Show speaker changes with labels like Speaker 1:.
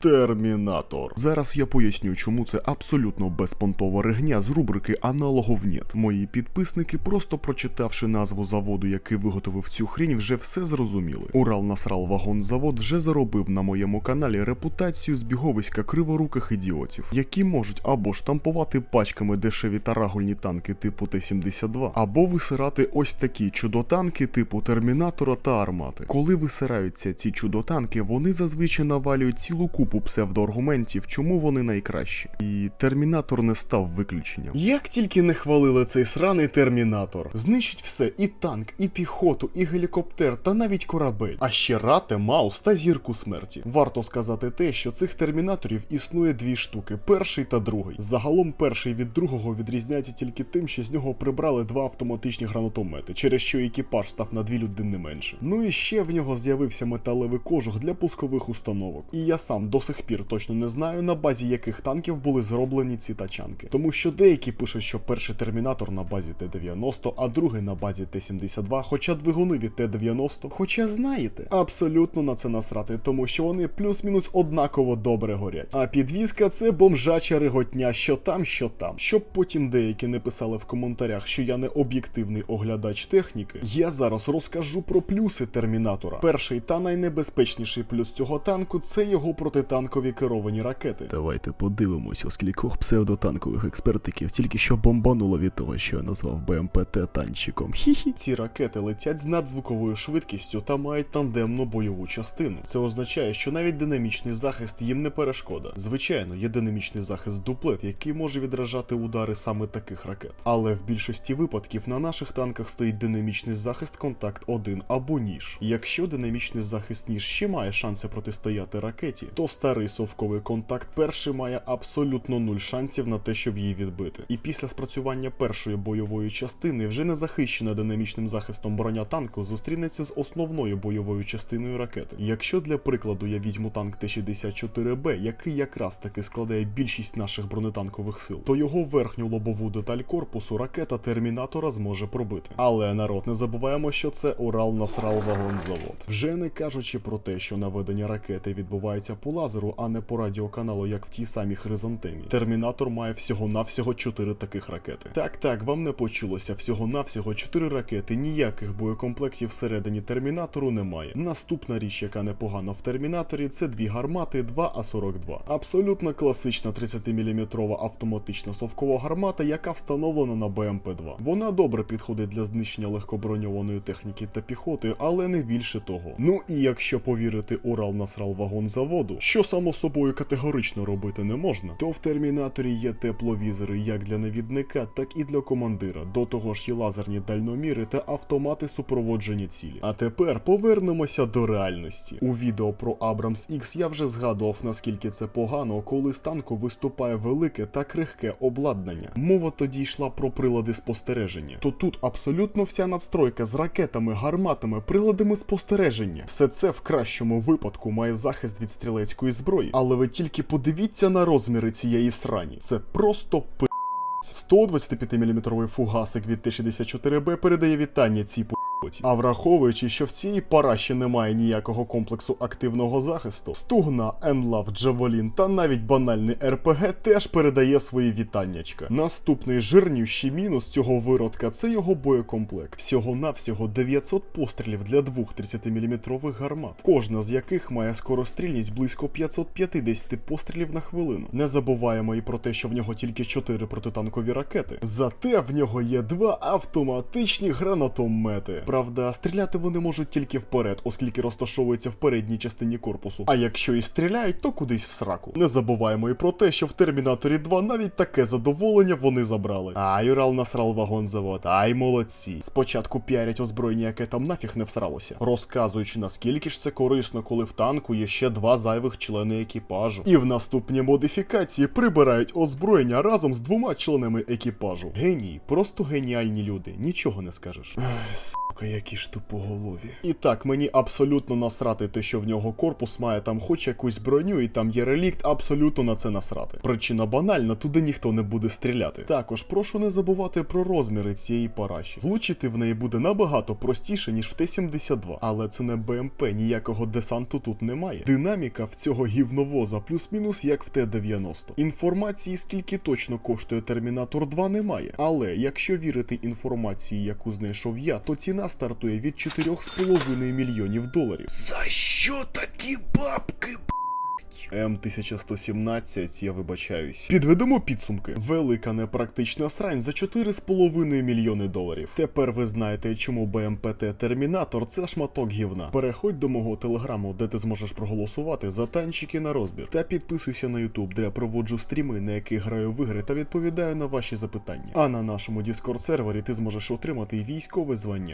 Speaker 1: Термінатор. Зараз я поясню, чому це абсолютно безпонтова ригня з рубрики Аналогов нет. Мої підписники, просто прочитавши назву заводу, який виготовив цю хрінь, вже все зрозуміли. Урал Насрал Вагон Завод вже заробив на моєму каналі репутацію збіговиська криворуких ідіотів, які можуть або штампувати пачками дешеві тарагульні танки типу Т-72, або висирати ось такі чудотанки типу Термінатора та Армати. Коли висираються ці чудотанки, вони зазвичай навалюють цілу купу псевдоаргументів, чому вони найкращі. І Термінатор не став виключенням. Як тільки не хвалили цей сраний термінатор, знищить все: і танк, і піхоту, і гелікоптер, та навіть корабель. А ще рате, Маус та зірку смерті. Варто сказати те, що цих термінаторів існує дві штуки: перший та другий. Загалом перший від другого відрізняється тільки тим, що з нього прибрали два автоматичні гранатомети, через що екіпаж став на дві людини менше. Ну і ще в нього з'явився металевий кожух для пускових установок. І я сам до сих пір точно не знаю, на базі яких танків були зроблені ці тачанки. Тому що деякі пишуть, що перший термінатор на базі Т-90, а другий на базі Т-72, хоча двигуни від Т-90. Хоча знаєте, абсолютно на це насрати, тому що вони плюс-мінус однаково добре горять. А підвізка це бомжача реготня, що там, що там. Щоб потім деякі не писали в коментарях, що я не об'єктивний оглядач техніки, я зараз розкажу про плюси термінатора. Перший та найнебезпечніший плюс цього танку це його протитанкові керовані ракети. Давайте подивимось, оскількох псевдотанкових експертиків тільки що бомбануло від того, що я назвав БМПТ танчиком. Хі-хі. Ці ракети летять з надзвуковою швидкістю та мають тандемну бойову частину. Це означає, що навіть динамічний захист їм не перешкода. Звичайно, є динамічний захист дуплет, який може відражати удари саме таких ракет. Але в більшості випадків на наших танках стоїть динамічний захист контакт 1 або ніж. Якщо динамічний захист ніж ще має шанси протистояти ракеті, то старий совковий контакт перший має абсолютно нуль шансів на те, щоб її відбити. І після спрацювання першої бойової частини вже не захищена динамічним захистом броня танку зустрінеться з основною бойовою частиною ракети. Якщо для прикладу я візьму танк Т-64Б, який якраз таки складає більшість наших бронетанкових сил, то його верхню лобову деталь корпусу ракета термінатора зможе пробити. Але народ, не забуваємо, що це Урал Насрал Вагон Завод. Вже не кажучи про те, що наведення ракети відбувається по лазеру, а не по радіоканалу, як в тій самій хризантемі. Термінатор має всього-навсього 4 таких ракети. Так, так, вам не почулося, всього-навсього 4 ракети, ніяких боєкомплектів всередині термінатору немає. Наступна річ, яка непогана в термінаторі, це дві гармати 2 А42. Абсолютно класична 30-мм автоматична совкова гармата, яка встановлена на БМП-2. Вона добре підходить для знищення легкоброньованої техніки та піхоти, але не більше того. Ну і якщо повірити Урал Насрал вагон заводу, що само собою категорично робити не можна, то в термінаторі є тепловізори як для навідника, так і для командира. До того ж є лазерні дальноміри та автомати супроводження цілі. А тепер повернемося до реальності. У відео про Abrams X я вже згадував, наскільки це погано, коли з танку виступає велике та крихке обладнання. Мова тоді йшла про прилади спостереження. То тут абсолютно вся надстройка з ракетами, гарматами, приладами спостереження. Все це в кращому випадку має захист від стрілецької зброї. Але ви тільки подивіться на розміри цієї срані. Це просто пи. 125-мм фугасик від Т-64Б передає вітання цій пу***ті. А враховуючи, що в цій параші немає ніякого комплексу активного захисту, стугна, Енлав, Джаволін та навіть банальний РПГ теж передає свої вітаннячка. Наступний жирнющий мінус цього виродка це його боєкомплект. Всього-навсього 900 пострілів для двох 30-мм гармат, кожна з яких має скорострільність близько 550 пострілів на хвилину. Не забуваємо і про те, що в нього тільки 4 протитанкові ракети. Зате в нього є два автоматичні гранатомети. Правда, стріляти вони можуть тільки вперед, оскільки розташовуються в передній частині корпусу. А якщо і стріляють, то кудись в сраку. Не забуваємо і про те, що в Термінаторі 2 навіть таке задоволення вони забрали. Ай, Урал насрал вагон завод, ай молодці. Спочатку піарять озброєння, яке там нафіг не всралося, розказуючи наскільки ж це корисно, коли в танку є ще два зайвих члени екіпажу. І в наступній модифікації прибирають озброєння разом з двома членами екіпажу. Генії, просто геніальні люди, нічого не скажеш. Сука, які ж тупоголові. І так, мені абсолютно насрати те, що в нього корпус має там хоч якусь броню, і там є релікт, абсолютно на це насрати. Причина банальна, туди ніхто не буде стріляти. Також прошу не забувати про розміри цієї параші. Влучити в неї буде набагато простіше, ніж в Т-72. Але це не БМП, ніякого десанту тут немає. Динаміка в цього гівновоза плюс-мінус як в Т-90. Інформації, скільки точно коштує Термінатор 2, немає. Але якщо вірити інформації, яку знайшов я, то ціна стартує від 4,5 мільйонів доларів. За що такі бабки? М1117, я вибачаюсь. Підведемо підсумки. Велика непрактична срань за 4,5 мільйони доларів. Тепер ви знаєте, чому БМПТ Термінатор це шматок гівна. Переходь до мого телеграму, де ти зможеш проголосувати за танчики на розбір. Та підписуйся на Ютуб, де я проводжу стріми, на яких граю в ігри та відповідаю на ваші запитання. А на нашому Discord сервері ти зможеш отримати військове звання.